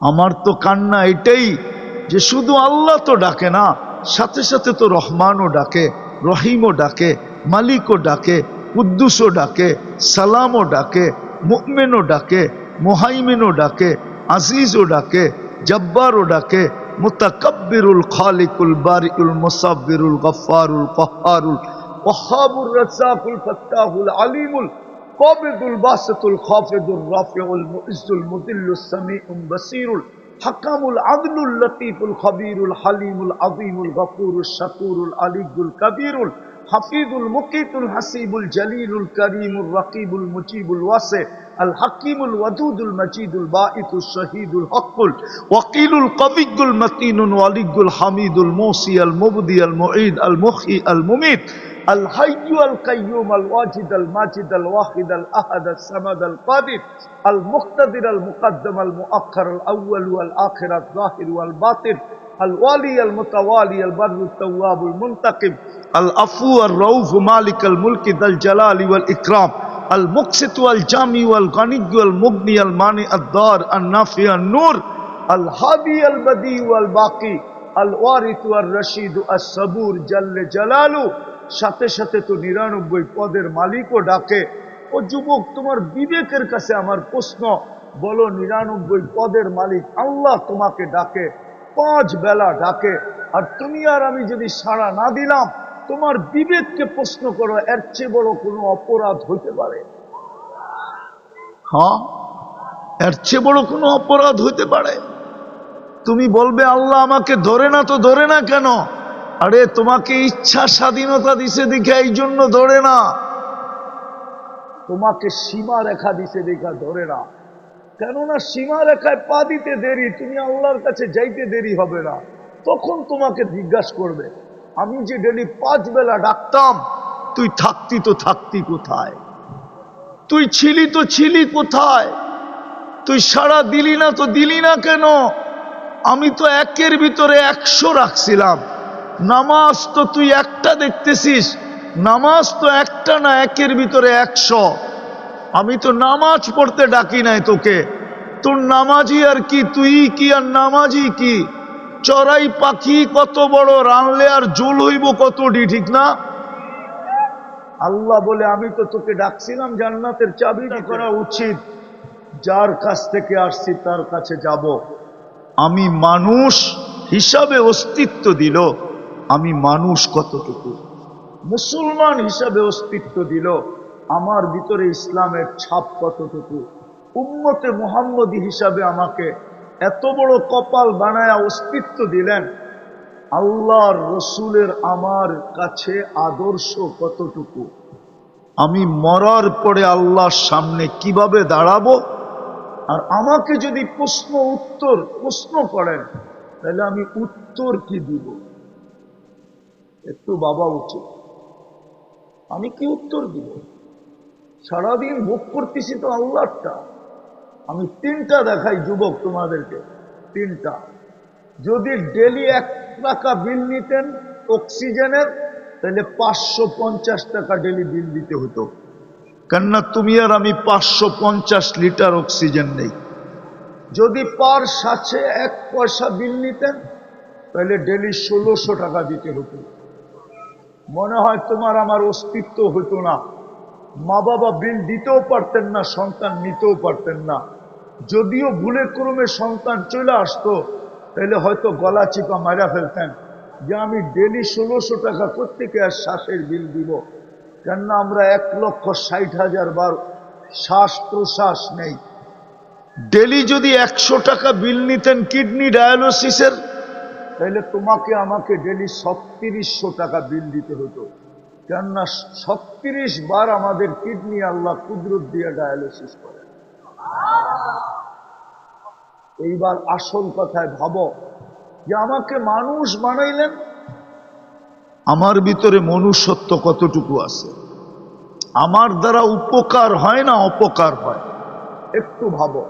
আমার তো কান্না এটাই যে শুধু আল্লাহ তো ডাকে না, সাথে সাথে তো রহমানও ডাকে, রহিমও ডাকে, মালিকও ডাকে, কুদ্দুসও ডাকে, সালামও ডাকে মুকমেনও ডাকে, মোহাইমেনও ডাকে, আজিজও ডাকে, জব্বারও ডাকে, মুতাকাব্বিরুল খালিকুল বারিকুল মুসাব্বিরুল গফফারুল কহারুল ওয়াহাবুর রাজ্জাকুল ফাত্তাহুল আলিমুল قابض الباسط الخافض الرافع المعز المذل السميع البصير الحكم العدل اللطيف الخبير الحليم العظيم الغفور الشكور العلي الكبير হাফিদুল মুকিতুল হাসিবুল জালিলুল করিমুল রকিবুল মুজিবুল ওয়াসে আল হাকিমুল ওয়াদুদুল মজিদুল বাঈকুল শহীদুল হকুল, ওয়াকিলুল কবিগুল মতিনুল ওয়ালিগুল হামিদুল মোসি আল মুবদি আল মুঈদ আল মুখি আল মুমিত, আল হাইয়ু আল কাইয়ুম আল ওয়াজিদ আল মাজিদ আল ওয়াহিদ আল আহাদ আল সামাদ আল কাদির, আল মুক্তাদির আল মুকদ্দম আল মুআক্ষর আল আউয়াল আল আখির আল জাহির বাতিন الوالي المتوالي البر التواب المنتقم العفو الرؤوف مالك الملك ذا الجلال والإكرام المقسط والجامي والغني والمغني المانع الدار النافع النور الهادي البديع والباقي الوارث والرشيد الصبور جل جلاله সাথে সাথে তো নিরানব্বই পদের মালিকও ডাকে ও যুবক তোমার বিবেকের কাছে আমার প্রশ্ন বলো নিরানব্বই পদের মালিক আল্লাহ তোমাকে ডাকে পাঁচ বেলা ডাকে। আর তুমি আর আমি যদি সাড়া না দিলাম তোমার বিবেককে প্রশ্ন করো এর চেয়ে বড় কোনো অপরাধ হইতে পারে? হ্যাঁ এর চেয়ে বড় কোনো অপরাধ হইতে পারে? তুমি বলবে আল্লাহ আমাকে ধরে না তো ধরে না কেন? আরে তোমাকে ইচ্ছা স্বাধীনতা দিছে দেখে এই জন্য ধরে না। তোমাকে সীমা রেখা দিছে দেখা ধরে না। কেননা সীমা রেখায় পা দিতে দেরি, তুমি আল্লাহর কাছে যাইতে দেরি হবে না। তখন তোমাকে জিজ্ঞাসা করবে, আমি যে ডেলি পাঁচ বেলা ডাকতাম, তুই থাকতি তো থাকতি কোথায়? তুই ছিলি তো ছিলি কোথায়? তুই সারা দিলি না তো দিলি না কেন? আমি তো একের ভিতরে একশো রাখছিলাম। নামাজ তো তুই একটা দেখতেছিস, নামাজ তো একটা না একের ভিতরে একশো। আমি তো নামাজ পড়তে ডাকি নাই তোকে। তোর নামাজি আর কি? তুই কি আর নামাজি কি? চড়াই পাখি কত বড় রানলে আর জোল হইব কতটি ঠিক না? আল্লাহ বলে আমি তো তোকে ডাকছিলাম জান্নাতের চাবিটা করা উচিত। যার কাছ থেকে আসছি তার কাছে যাব। আমি মানুষ হিসাবে অস্তিত্ব দিল। আমি মানুষ কতটুকু? মুসলমান হিসাবে অস্তিত্ব দিল। আমার ভিতরে ইসলামের ছাপ কতটুকু? উম্মতে মোহাম্মদী হিসাবে আমাকে এত বড় কপাল বানায়া অস্তিত্ব দিলেন। আল্লাহর রসুলের আমার কাছে আদর্শ কতটুকু? আমি মরার পরে আল্লাহর সামনে কীভাবে দাঁড়াবো? আর আমাকে যদি প্রশ্ন উত্তর, প্রশ্ন করেন, তাহলে আমি উত্তর কি দিব? একটু বাবা উচিত। আমি কি উত্তর দিব? সারাদিন ভোগ করতেছি তো আল্লাহটা আমি তিনটা দেখাই যুবক তোমাদেরকে, তিনটা। যদি ডেলি এক টাকা বিল নিতেন অক্সিজেনের, তাহলে পাঁচশো পঞ্চাশ টাকা ডেলি বিল দিতে হতো। কেননা তুমি আর আমি পাঁচশো পঞ্চাশ লিটার অক্সিজেন নেই। যদি পার সাথে এক পয়সা বিল নিতেন, তাহলে ডেলি ষোলোশো টাকা দিতে হতো। মনে হয় তোমার আমার অস্তিত্ব হতো না। মা বাবা বিল দিতেও পারতেন না, সন্তান নিতেও পারতেন না। যদিও ভুলে ক্রমে সন্তান চলে আসতো, তাহলে হয়তো গলা চিপা মারা ফেলতেন। যে আমি ডেলি ষোলোশো টাকা প্রত্যেকে আর শ্বাসের বিল দিব? কেননা আমরা এক লক্ষ ষাট হাজার বার শ্বাস প্রশ্বাস নেই। ডেলি যদি একশো টাকা বিল নিতেন কিডনি ডায়ালিসিসের, তাহলে তোমাকে আমাকে ডেলি ছত্রিশশো টাকা বিল দিতে হতো। কেননা ছত্রিশ বার আমাদের কিডনি আল্লাহ কুদরত দিয়ে ডায়ালিসিস করে। এইবার আসল কথায় ভাবো যে আমাকে মানুষ বানাইলেন, আমার ভিতরে মনুষ্যত্ব কতটুকু আছে? আমার দ্বারা উপকার হয় না অপকার হয়? একটু ভাবো।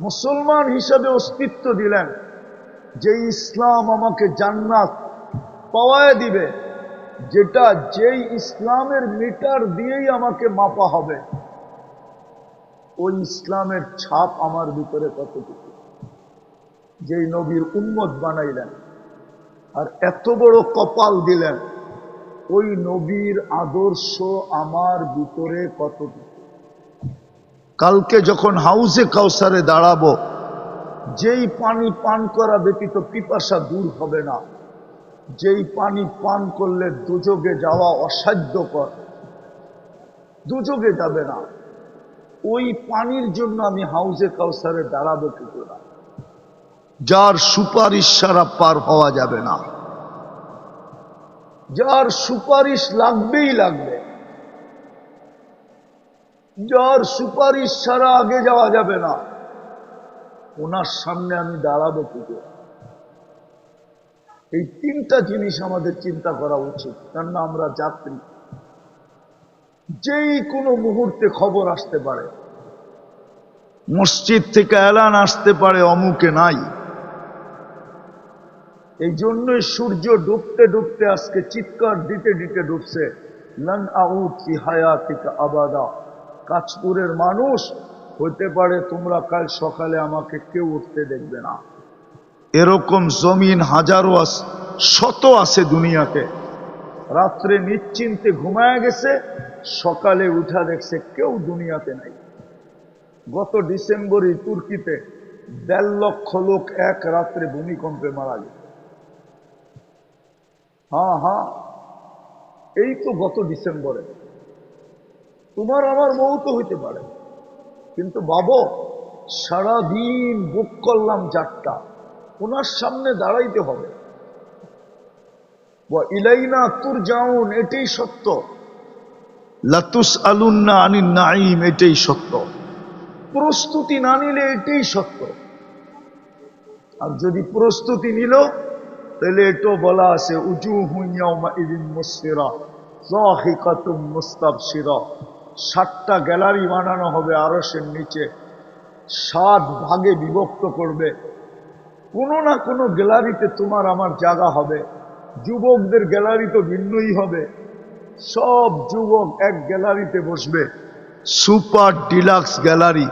মুসলমান হিসাবে অস্তিত্ব দিলেন যে ইসলাম আমাকে জান্নাত পাওয়ায় দিবে। যেটা যেই ইসলামের মিটার দিয়েই আমাকে মাপা হবে, ওই ইসলামের ছাপ আমার ভিতরে কতটুকু? যেই নবীর উম্মত বানাইলেন আর এত বড় কপাল দিলেন, ওই নবীর আদর্শ আমার ভিতরে কতটুকু? কালকে যখন হাউসে কাউসারে দাঁড়াবো, যেই পানি পান করা ব্যতীত পিপাসা দূর হবে না। যেই পানি পান করলে দুযোগে যাওয়া অসাধ্যকর দুযোগে যাবে না। ওই পানির জন্য আমি হাউসে কাউসারে দাঁড়াবো কিন্তু না যার সুপারিশ ছাড়া পার হওয়া যাবে না। যার সুপারিশ লাগবেই লাগবে। যার সুপারিশ ছাড়া আগে যাওয়া যাবে না। ওনার সামনে আমি দাঁড়াবো কি করে? এই তিনটা জিনিস আমাদের চিন্তা করা উচিত। কেননা আমরা যাত্রী। যেই কোনো মুহূর্তে খবর আসতে পারে। মসজিদ থেকে এলান আসতে পারে, অমুকে নাই। এই জন্যই সূর্য ডুবতে ডুবতে আজকে চিৎকার দিতে দিতে ডুবছে। লন আউট হায়াতিকা আবাদা। কাঁচপুরের মানুষ, হতে পারে তোমরা কাল সকালে আমাকে কেউ উঠতে দেখবে না। এরকম জমিন হাজারো আস- শত আছে দুনিয়াতে। রাত্রে নিশ্চিন্তে ঘুমায় গেছে, সকালে উঠা দেখছে কেউ দুনিয়াতে নাই। গত ডিসেম্বরে তুর্কিতে দেড় লক্ষ লোক এক রাত্রে ভূমিকম্পে মারা গেছে। হ্যাঁ হ্যাঁ এই তো গত ডিসেম্বরে। তোমার আমার মৌত হইতে পারে। কিন্তু বাবু, সারাদিন বুক করলাম যাত্রা। ওনার সামনে দাঁড়াইতে হবে। ইলাইনা তুর যাউন এটাই সত্য। লাতুস আলুন্না আনিন নাইম এটাই সত্য। প্রস্তুতি না নিলে এটাই সত্য। আর যদি প্রস্তুতি নিল, তাহলে এটাও বলা আছে উজু হুইয়াউমা সাতটা গ্যালারি বানানো হবে আরসের নিচে। সাত ভাগে বিভক্ত করবে। কোনো না কোনো গ্যালারিতে তোমার আমার জায়গা হবে। যুবকদের গ্যালারি তো ভিন্নই হবে। সব যুবক এক গ্যালারিতে বসবে। সুপার ডিলাক্স গ্যালারি,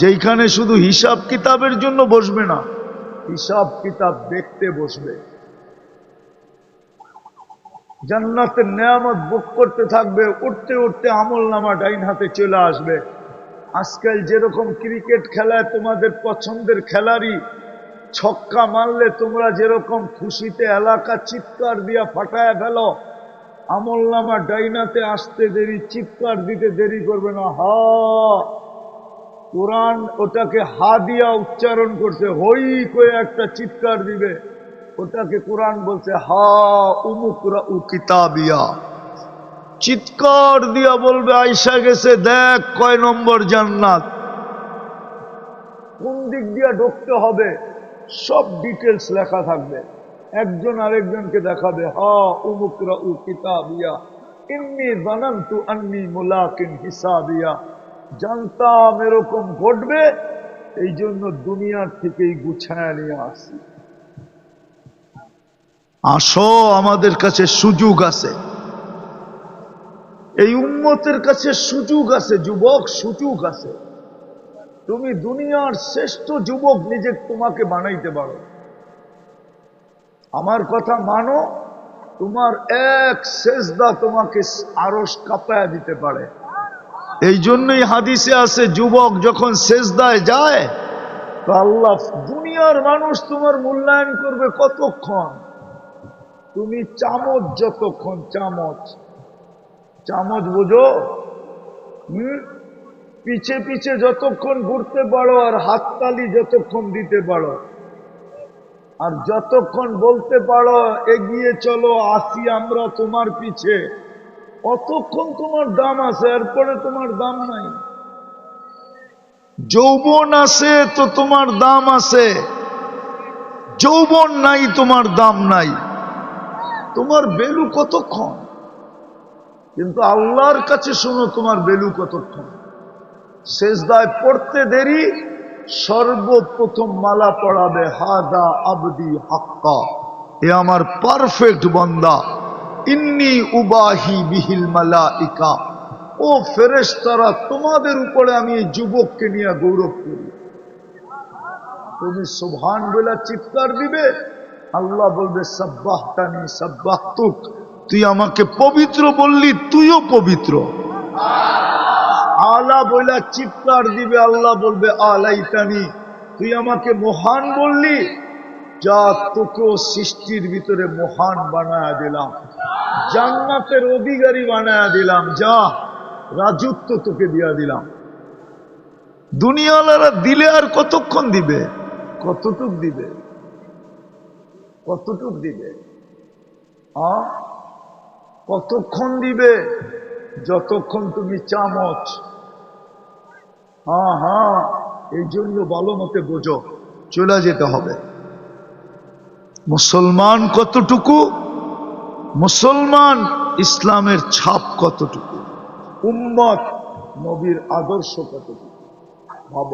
যেইখানে শুধু হিসাব কিতাবের জন্য বসবে না, হিসাব কিতাব দেখতে বসবে। জান্নাতের নেয়ামত বুক করতে থাকবে, উঠতে উঠতে আমল নামা ডাইন হাতে চলে আসবে। আজকাল যেরকম ক্রিকেট খেলায় তোমাদের পছন্দের খেলারই ছক্কা মারলে তোমরা যেরকম খুশিতে এলাকা চিৎকার দিয়া ফাটায় ফেলো, আমল নামা ডাইনাতে আসতে দেরি, চিৎকার দিতে দেরি করবে না। হা, কোরআন ওটাকে হা দিয়া উচ্চারণ করছে, হই করে একটা চিৎকার দিবে। ওটাকে কোরআন বলছে, হা উমুকরা উ কিতাবিয়া। চিৎকার দিয়া বলবে, আইসা গেছে, দেখ কয় নম্বর জান্নাত। কোন দিক দিয়া ঢুকতে হবে? সব ডিটেলস লেখা থাকবে। একজন আরেকজনকে দেখাবে, হা, উমুকরা উ কিতাবিয়া, ইন্নি জানান্তু আন্নি মুলাকিন হিসাবিয়া। জানতাম এরকম ঘটবে এই জন্য দুনিয়ার থেকেই গুছায় নিয়ে আসি। আসো, আমাদের কাছে সুযোগ আছে। এই উম্মতের কাছে সুযোগ আছে, যুবক, সুযোগ আছে। তুমি দুনিয়ার শ্রেষ্ঠ যুবক নিজে তোমাকে বানাইতে পারো। আমার কথা মানো, তোমার এক শেষদা তোমাকে আরস কাঁপায় দিতে পারে। এই জন্যই হাদিসে আছে, যুবক যখন শেষদায় যায়, তো আল্লাহ দুনিয়ার মানুষ তোমার মূল্যায়ন করবে কতক্ষণ? তুমি চামচ যতক্ষণ, চামচ। চামচ বোঝো, হুম? পিছে পিছে যতক্ষণ ঘুরতে পারো আর হাততালি যতক্ষণ দিতে পারো। আর যতক্ষণ বলতে পারো, এগিয়ে চলো, আসি আমরা তোমার পিছে। অতক্ষণ তোমার দাম আছে, এরপরে তোমার দাম নাই। যৌবন আছে তো তোমার দাম আছে। যৌবন নাই, তোমার দাম নাই। তোমার বেলু কতক্ষণ? কিন্তু আল্লাহর কাছে শোনো, তোমার বেলু কতক্ষণ? শেষদায় পড়তে দেরি, সর্বপ্রথম মালা পড়াবে, হাদা আবদি হাক্কা। এ আমার পারফেক্ট বন্দা। ইন্নি উবাহি বিহিল মালাইকা। ও ফেরেশতারা, তোমাদের উপরে আমি এই যুবককে নিয়ে গৌরব করি। তুমি সুভান বেলা চিৎকার দিবে। আল্লাহ বলবে সাব্বাহ তানি সাব্বাহ তুক তুই আমাকে পবিত্র বললি, তুইও পবিত্র। আলা বইলা চিৎকার দিবে, আল্লাহ বলবে, আলাইতানি, তুই আমাকে মহান বললি, যা তোকেও সৃষ্টির ভিতরে মহান বানায়া দিলাম, জান্নাতের অধিকারী বানায়া দিলাম, যা রাজত্ব তোকে দিয়া দিলাম। দুনিয়ালারা দিলে আর কতক্ষণ দিবে? কতটুক দিবে? কতটুক দিবে? আ? কতক্ষণ দিবে? যতক্ষণ তুমি চামচ। হ্যাঁ হ্যাঁ এই জন্য ভালো মতে বোঝো। চলে যেতে হবে। মুসলমান কতটুকু? মুসলমান ইসলামের ছাপ কতটুকু? উম্মত নবীর আদর্শ কতটুকু? ভাব।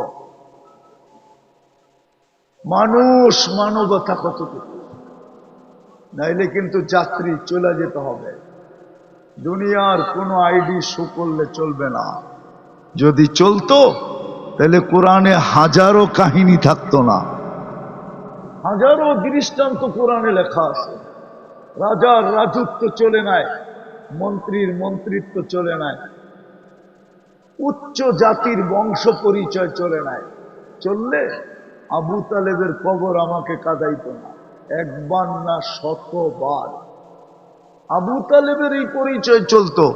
মানুষ মানবতা কতটুকু? নাইলে কিন্তু যাত্রী চলে যেতে হবে। দুনিয়ার কোনো আইডি শো করলে চলবে না। যদি চলতো, তাহলে কোরআনে হাজারো কাহিনী থাকতো না। হাজারো দৃষ্টান্ত কোরআনে লেখা আছে। রাজার রাজত্ব চলে নাই, মন্ত্রীর মন্ত্রিত্ব চলে নাই, উচ্চ জাতির বংশ পরিচয় চলে নাই। চললে আবু তালেবের কবর আমাকে কাদাইত না। একবার না শতবার। আবু তালেবের এই পরিচয় চলতো।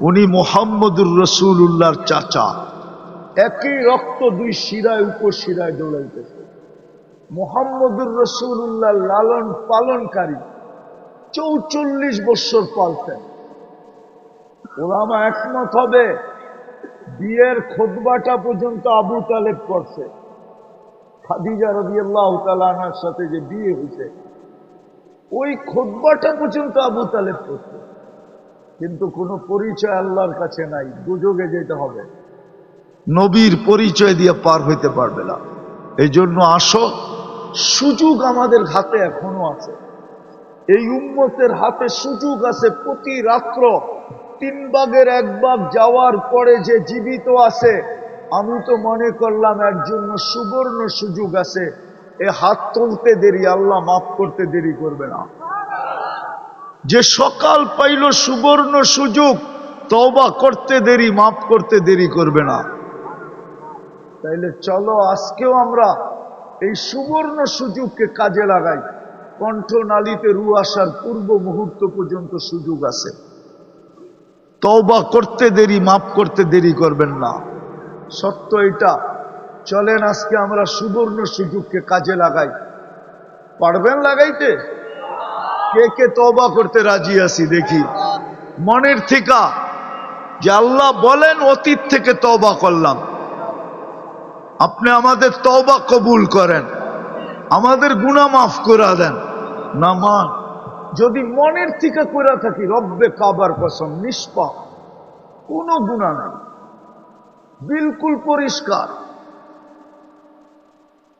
উনি মোহাম্মদুর রসুল্লাহর চাচা। একই রক্ত দুই শিরায় উপশিরায় দৌড়াইতেছে। মোহাম্মদুর রসুল্লাহ লালন পালনকারী চৌচল্লিশ বৎসর পালতেন। ওলামা একমত হবে, বিয়ের খোদবাটা পর্যন্ত আবু তালেব করছে। খাদিজা রবি আল্লাহ তালানার সাথে যে বিয়ে হয়েছে ওই খোদবাটা পর্যন্ত আবু তালেব করছে কিন্তু কোনো পরিচয় আল্লাহর কাছে নাই দুযোগে যেতে হবে। নবীর পরিচয় দিয়ে পার হইতে পারবে না। এই জন্য আসো, সুযোগ আমাদের হাতে এখনও আছে। এই উম্মতের হাতে সুযোগ আছে প্রতি রাত্র। তিন ভাগের এক ভাগ যাওয়ার পরে যে জীবিত আছে, আমি তো মনে করলাম এর জন্য সুবর্ণ সুযোগ আছে। এ হাত তুলতে দেরি, আল্লাহ মাফ করতে দেরি করবে না। যে সকাল পাইল সুবর্ণ সুযোগ, তওবা করতে দেরি, মাফ করতে দেরি করবে না। তাইলে চলো, আজকেও আমরা এই সুবর্ণ সুযোগকে কাজে লাগাই। কণ্ঠনালীতে রু আসার পূর্ব মুহূর্ত পর্যন্ত সুযোগ আছে। তওবা করতে দেরি, মাফ করতে দেরি করবেন না। সত্য এটা চলেন আজকে আমরা সুবর্ণ সুযোগকে কাজে লাগাই। পারবেন লাগাইতে? কে কে তবা করতে রাজি আছি দেখি। মনের থিকা যে আল্লাহ বলেন, অতীত থেকে তবা করলাম। আপনি আমাদের তবা কবুল করেন। আমাদের গুণা মাফ করে দেন। না মান যদি মনের থেকে করে থাকি, রব্বে কাবার কসম, নিষ্পাপ। কোনো গুণা নাই। বিলকুল পরিষ্কার।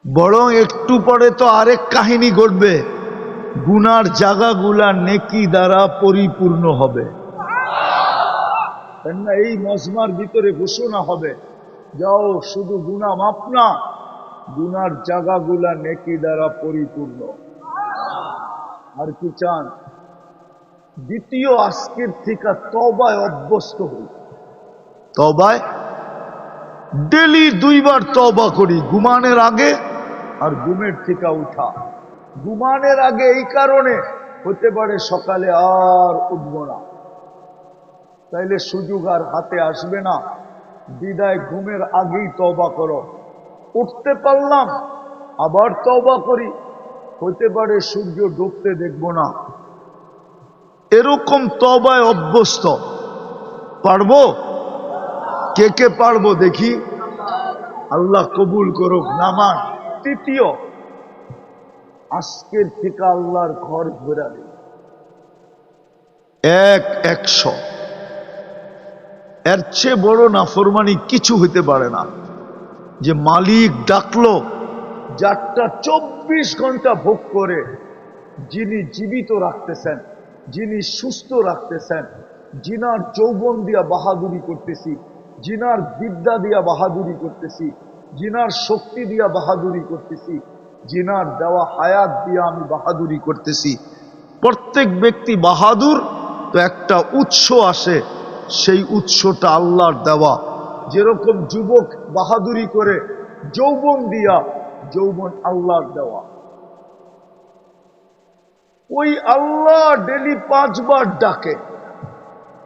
বরং একটু পরে তো আরেক কাহিনী ঘটবে। গুনার জায়গাগুলা নেকি দ্বারা পরিপূর্ণ হবে। এই মজমার ভিতরে ঘোষণা হবে, যাও শুধু গুণা মাপ না, গুনার জায়গাগুলা নেকি দ্বারা পরিপূর্ণ। আর কি চান? দ্বিতীয় আজকের থেকে তবায় অভ্যস্ত হই। তবায় ডেলি দুইবার তবা করি, ঘুমানের আগে আর ঘুমের থেকে উঠা। ঘুমানের আগে এই কারণে হতে পারে সকালে আর উঠব না। তাইলে সুযোগ আর হাতে আসবে না। বিদায় ঘুমের আগেই তবা করো। উঠতে পারলাম, আবার তবা করি। হতে পারে সূর্য ডুবতে দেখব না। এরকম তবায় অভ্যস্ত। পারব? কে কে পারব দেখি? আল্লাহ কবুল করুক নামান তৃতীয়, আজকের থেকে আল্লাহর ঘর ঘোরাবে এক একশো। এর চেয়ে বড় নাফরমানি কিছু হইতে পারে না। যে মালিক ডাকলো, যারটা চব্বিশ ঘণ্টা ভোগ করে, যিনি জীবিত রাখতেছেন, যিনি সুস্থ রাখতেছেন জিনার যৌবন দিয়া বাহাদুরি করতেছি জিনার বিদ্যা দিয়া বাহাদুরি করতেছি, জিনার শক্তি দিয়া বাহাদুরি করতেছি, জিনার দেওয়া হায়াত দিয়া আমি বাহাদুরি করতেছি। প্রত্যেক ব্যক্তি বাহাদুর, তো একটা উৎস আসে, সেই উৎসটা আল্লাহর দেওয়া। যেরকম যুবক বাহাদুরি করে, যৌবন দিয়া যৌবন আল্লাহর দেওয়া। ওই আল্লাহ ডেলি পাঁচবার ডাকে,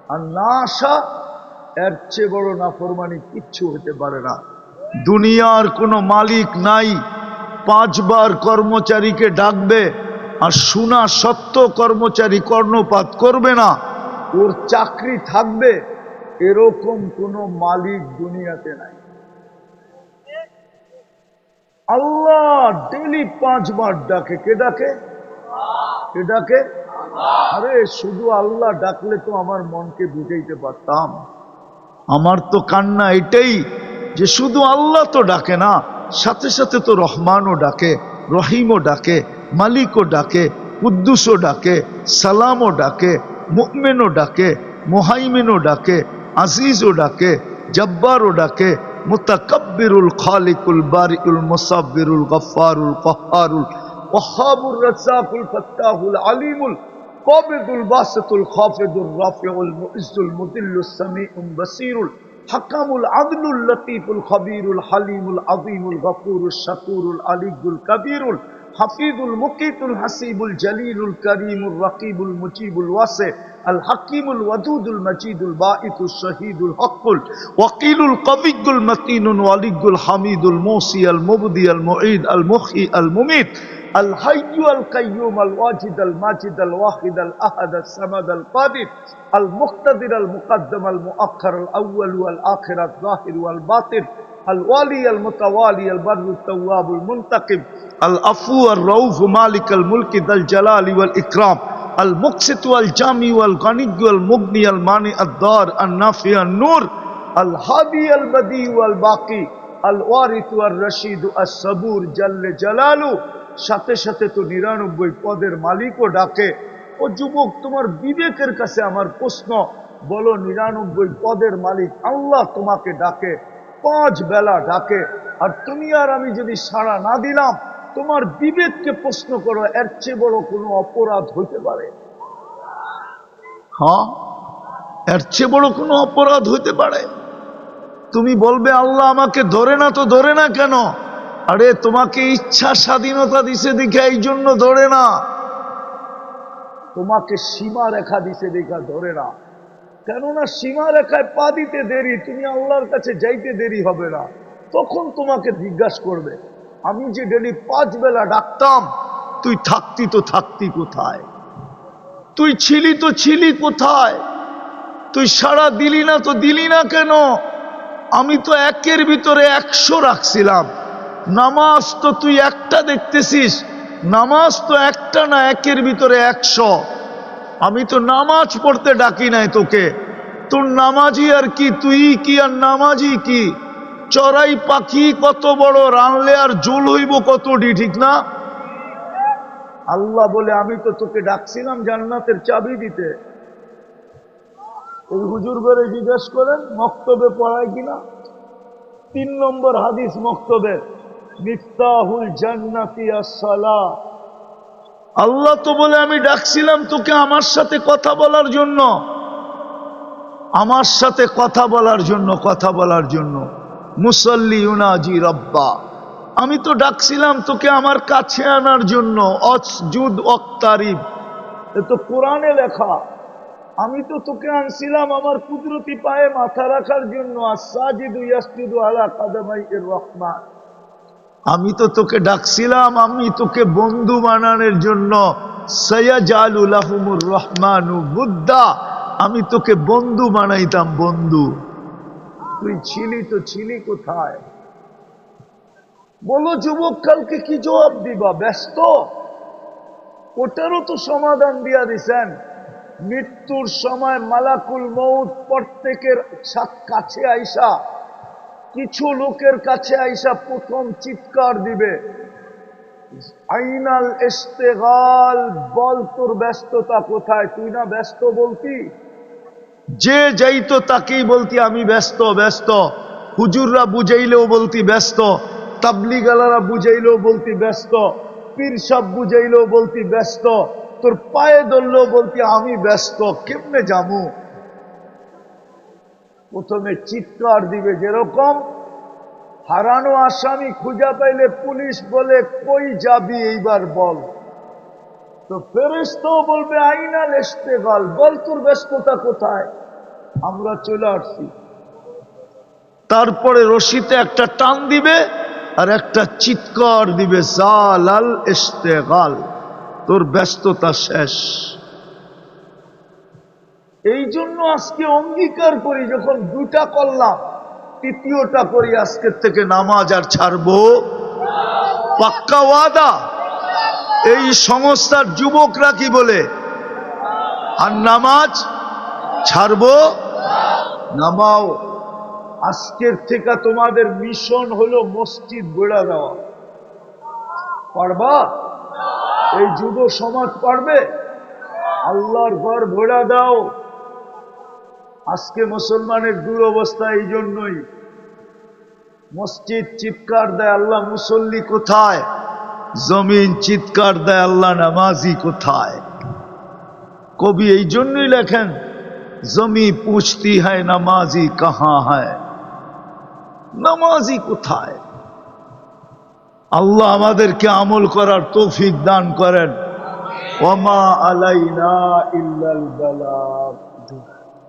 আর না আসা এর চেয়ে বড় নাফরমানি কিচ্ছু হতে পারে না। দুনিয়ার কোনো মালিক নাই, পাঁচবার কর্মচারীকে ডাকবে আর শোনা সত্য কর্মচারী কর্ণপাত করবে না। ওর চাকরি থাকবে, এরকম কোনো মালিক দুনিয়াতে নাই। আল্লাহ ডেলি পাঁচবার ডাকে। কে ডাকে? কে ডাকে? আরে শুধু আল্লাহ ডাকলে তো আমার মনকে বুঝাইতে পারতাম। আমার তো কান্না এটাই যে শুধু আল্লাহ তো ডাকে না, সাথে সাথে তো রহমানও ডাকে, রহিমও ডাকে, মালিকও ডাকে, কুদ্দুসও ডাকে, সালামও ডাকে মুকমেনও ডাকে, মোহাইমেনও ডাকে, আজিজও ডাকে, জব্বারও ডাকে, মুতাকব্বিরুল খালিকুল বারিকুল মুসাব্বিরুল গফফারুল কহ্হারুল ওয়াহাবুর রাজ্জাকুল ফাত্তাহুল আলিমুল কবেদুল বাসতুল খফেদুল রফেউল ইসুল মুদিল্লুল সামিউল রকিবুল মুজিবুল ওয়াসে আল হাকিমুল ওয়াদুদুল মজিদুল বাঈতুল শহীদুল হকুল ওয়াকিলুল কবিগুল মতিনুল হামিদুল মোসি আল মুবদি আল মুঈদ আল মুখি আল মুমিত الحي القيوم الواجد الماجد الواحد الأحد الصمد القادر المقتدر المقدم المؤخر الأول والآخر الظاهر والباطن الوالي المتوالي البر التواب المنتقم العفو الرؤوف مالك الملك ذا الجلال والإكرام المقسط والجامي والغني والمغني المانع الدار النافع النور الهادي البديع والباقي الوارث والرشيد الصبور جل جلاله সাথে সাথে তো নিরানব্বই পদের মালিকও ডাকে। ও যুবক, তোমার বিবেকের কাছে আমার প্রশ্ন। বলো, নিরানব্বই পদের মালিক আল্লাহ তোমাকে ডাকে, পাঁচ বেলা ডাকে। আর তুমি আর আমি যদি সাড়া না দিলাম, তোমার বিবেককে প্রশ্ন করো, এর চেয়ে বড় কোনো অপরাধ হইতে পারে। হ্যাঁ এর চেয়ে বড় কোনো অপরাধ হইতে পারে। তুমি বলবে, আল্লাহ আমাকে ধরে না তো ধরে না কেন? আরে, তোমাকে ইচ্ছা স্বাধীনতা দিছে দেখে এই জন্য ধরে না। তোমাকে সীমা রেখা দিছে দেখা ধরে না। কেননা সীমা রেখায় পা দিতে দেরি, তুমি আল্লাহর কাছে যাইতে দেরি হবে না। তখন তোমাকে জিজ্ঞাসা করবে, আমি যে ডেলি পাঁচ বেলা ডাকতাম, তুই থাকতি তো থাকতি কোথায়? তুই ছিলি তো ছিলি কোথায়? তুই সারা দিলি না তো দিলি না কেন? আমি তো একের ভিতরে একশো রাখছিলাম। নামাজ তো তুই একটা দেখতেছিস, নামাজ তো একটা না একের ভিতরে একশো। আমি তো নামাজ পড়তে ডাকি নাই তোকে। তোর নামাজি আর কি, তুই কি আর নামাজি কি? চড়াই পাখি কত বড়, রানলে আর জোল হইব কতটি, ঠিক না? আল্লাহ বলে, আমি তো তোকে ডাকছিলাম জান্নাতের চাবি দিতে। ওই হুজুর করে জিজ্ঞেস করেন, মক্তবে পড়ায় কিনা? তিন নম্বর হাদিস মক্তবের মিফতাহুল জান্নাতি আসসালাহ আল্লাহ তো বলে আমি ডাকছিলাম তোকে আমার সাথে কথা বলার জন্য। আমার সাথে কথা বলার জন্য কথা বলার জন্য। মুসল্লি উনাজি রব্বা। আমি তো ডাকছিলাম তোকে আমার কাছে আনার জন্য। অসজুদ অক্তারিব। এ তো কোরআনে লেখা। আমি তো তোকে আনছিলাম আমার কুদরতি পায়ে মাথা রাখার জন্য। আসাজিদু ইয়াসজুদু আলা কাদামাই এর রহমান। আমি তো তোকে ডাকছিলাম, আমি তোকে বন্ধু বানানোর জন্য। আমি তোকে বন্ধু বানাইতাম, বন্ধু। তুই ছিলি তো ছিলি কোথায়? বলো যুবক কালকে কি জবাব দিবা? ব্যস্ত? ওটারও তো সমাধান দিয়া দিছেন। মৃত্যুর সময় মালাকুল মৌত প্রত্যেকের কাছে আইসা কিছু লোকের কাছে আইসা প্রথম চিৎকার দিবে। আইনাল ইস্তেগাল বল তোর ব্যস্ততা কোথায়? তুই না ব্যস্ত বলতি? যে যাইতো তাকেই বলতি, আমি ব্যস্ত ব্যস্ত। হুজুররা বুঝাইলেও বলতি ব্যস্ত, তাবলিগালারা বুঝাইলেও বলতি ব্যস্ত, পীর সব বুঝাইলেও বলতি ব্যস্ত, তোর পায়ে ধরলেও বলতি, আমি ব্যস্ত, কেমনে যামু প্রথমে চিৎকার দিবে যেরকম, হারানো আসামি খুঁজা পাইলে পুলিশ বলে, কই যাবি এইবার বল? তো ফেরেস্তাও বলবে, আইনা লেসতে গল, বল তোর ব্যস্ততা কোথায়? আমরা চলে আসছি। তারপরে রশিতে একটা টান দিবে আর একটা চিৎকার দিবে, জালাল ইস্তেগাল, তোর ব্যস্ততা শেষ। এই জন্য আজকে অঙ্গীকার করি, যখন দুটা করলাম, তৃতীয়টা করি, আজকের থেকে নামাজ আর ছাড়বো। পাক্কা ওয়াদা? এই সংস্থার যুবকরা কি বলে? আর নামাজ ছাড়বো? নামাও। আজকের থেকে তোমাদের মিশন হলো মসজিদ গড়া দেওয়া। পারবা? এই যুব সমাজ পারবে? আল্লাহর ঘর ভোড়া দাও। আজকে মুসলমানের দুরবস্থা এই জন্যই মসজিদ চিৎকার দেয়, আল্লাহ মুসল্লি কোথায়? জমিন চিৎকার দেয়, আল্লাহ নামাজি কোথায়? কবি এই জন্যই লেখেন, জমি পুছতি হয়, নামাজি কাহা হয়? নামাজি কোথায়? আল্লাহ আমাদেরকে আমল করার তৌফিক দান করেন। ওমা আলাইনা ইল্লাল বালাগ।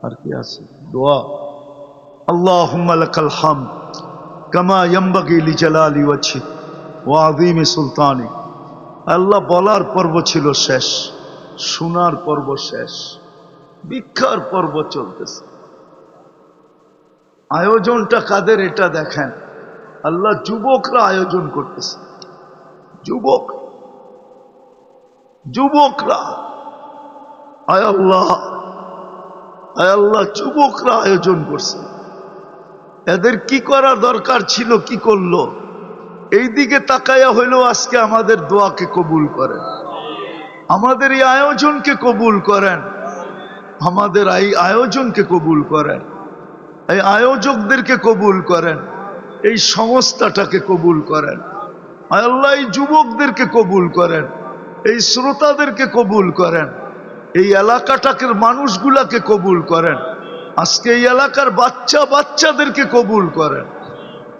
আর কি আছে? দোয়া। আল্লাহুম্মা লাকাল হামদ কামা ইয়ামবাগি লিজালালি ওয়াজহি ওয়া সুলতানি। আল্লাহ বলার পর্ব ছিল শেষ, শোনার পর্ব শেষ, ভিক্ষার পর্ব চলতেছে। আয়োজনটা কাদের এটা দেখেন। আল্লাহ যুবকরা আয়োজন করতেছে। যুবক, যুবকরা। আয় আল্লাহ। আল্লাহ, যুবকরা আয়োজন করছে। এদের কি করা দরকার ছিল, কি করল? এই দিকে তাকাইয়া হইলেও আজকে আমাদের দোয়াকে কবুল করেন। আমাদের এই আয়োজনকে কবুল করেন। আমাদের এই আয়োজনকে কবুল করেন। এই আয়োজকদেরকে কবুল করেন। এই সংস্থাটাকে কবুল করেন। আল্লাহ, এই যুবকদেরকে কবুল করেন। এই শ্রোতাদেরকে কবুল করেন। এই এলাকাটাকে মানুষগুলাকে কবুল করেন। আজকে এই এলাকার বাচ্চা বাচ্চাদেরকে কবুল করেন।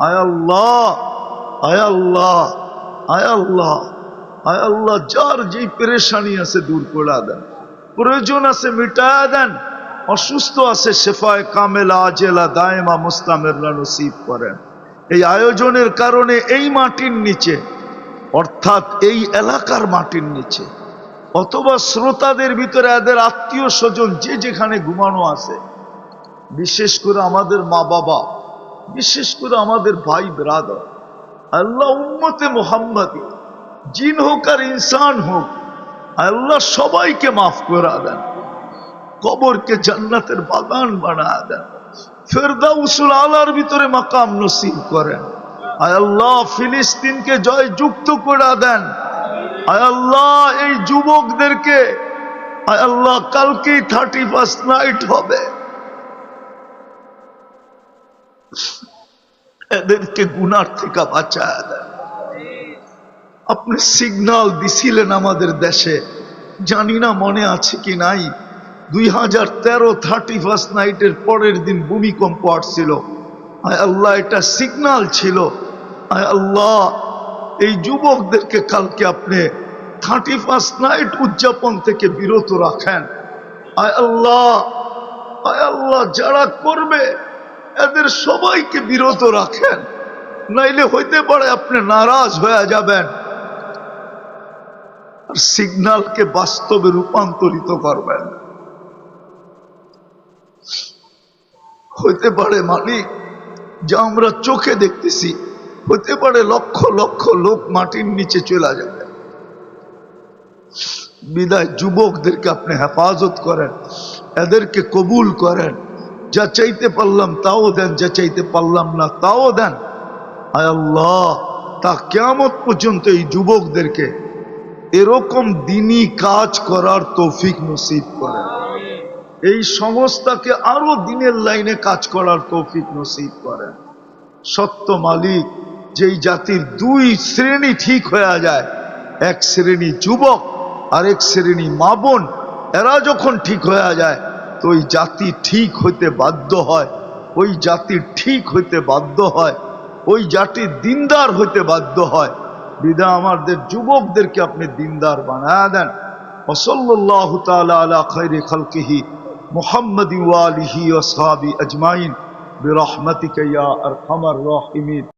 আয় আল্লাহ আয় আল্লাহ আয় আল্লাহ আয় আল্লাহ, যার যেই পেরেশানি আছে দূর করে দেন। প্রয়োজন আছে মিটায়া দেন, অসুস্থ আছে শেফায় কামেলা, আজেলা, দায়মা, মুস্তামেররা নসিব করেন। এই আয়োজনের কারণে এই মাটির নিচে, অর্থাৎ এই এলাকার মাটির নিচে অথবা শ্রোতাদের ভিতরে এদের আত্মীয় স্বজন যে যেখানে ঘুমানো আছে, বিশেষ করে আমাদের মা বাবা, বিশেষ করে আমাদের ভাই ব্রাদার আল্লাহ উম্মতে মোহাম্মদী, জিন হোক আর ইনসান হোক, আল্লাহ সবাইকে মাফ করা দেন, কবরকে জান্নাতের বাগান বানা দেন, ফেরদাউসুল আলার ভিতরে মাকাম নসিব করেন, আল্লাহ ফিলিস্তিনকে জয় যুক্ত করে দেন আল্লাহ, এই যুবকদেরকে আল্লাহ, কালকেই থার্টি ফার্স্ট নাইট হবে। এদেরকে গুনার থেকে বাঁচায় দেন। আপনি সিগনাল দিছিলেন আমাদের দেশে। জানি না মনে আছে কি নাই। দুই হাজার তেরো থার্টি ফার্স্ট নাইটের পরের দিন ভূমিকম্প আসছিল। আয় আল্লাহ, এটা সিগনাল ছিল। আয় আল্লাহ এই যুবকদেরকে কালকে আপনি থার্টি ফার্স্ট নাইট উদযাপন থেকে বিরত রাখেন। আয় আল্লাহ আয় আল্লাহ, যারা করবে, এদের সবাইকে বিরত রাখেন। নাইলে হইতে পারে আপনি নারাজ হয়ে যাবেন। আর সিগনালকে বাস্তবে রূপান্তরিত করবেন। হইতে পারে মালিক, যা আমরা চোখে দেখতেছি। হতে পারে লক্ষ লক্ষ লোক মাটির নিচে চলে যাবে। বিদায় যুবকদেরকে আপনি হেফাজত করেন এদেরকে কবুল করেন। যা চাইতে পারলাম তাও দেন যা চাইতে পারলাম না তাও দেন। আয় আল্লাহ তা কেমত পর্যন্ত এই যুবকদেরকে এরকম দিনই কাজ করার তৌফিক নসিব করেন এই সংস্থাকে আরও দিনের লাইনে কাজ করার তৌফিক নসিব করেন সত্য মালিক যেই জাতির দুই শ্রেণী ঠিক হয়ে যায় এক শ্রেণী যুবক আর এক শ্রেণী মা বোন এরা যখন ঠিক হয়ে যায় তো ওই জাতি ঠিক হইতে বাধ্য হয় ওই জাতি ঠিক হইতে বাধ্য হয় ওই জাতি দিনদার হইতে বাধ্য হয় বিদা আমাদের যুবকদেরকে আপনি দিনদার বানায় দেন ওসল্লাহ তালা আলা খৈরে খালকিহি মোহাম্মদ ওয়ালিহি ওসাহাবি আজমাইন برحمتك يا أرحم الراحمين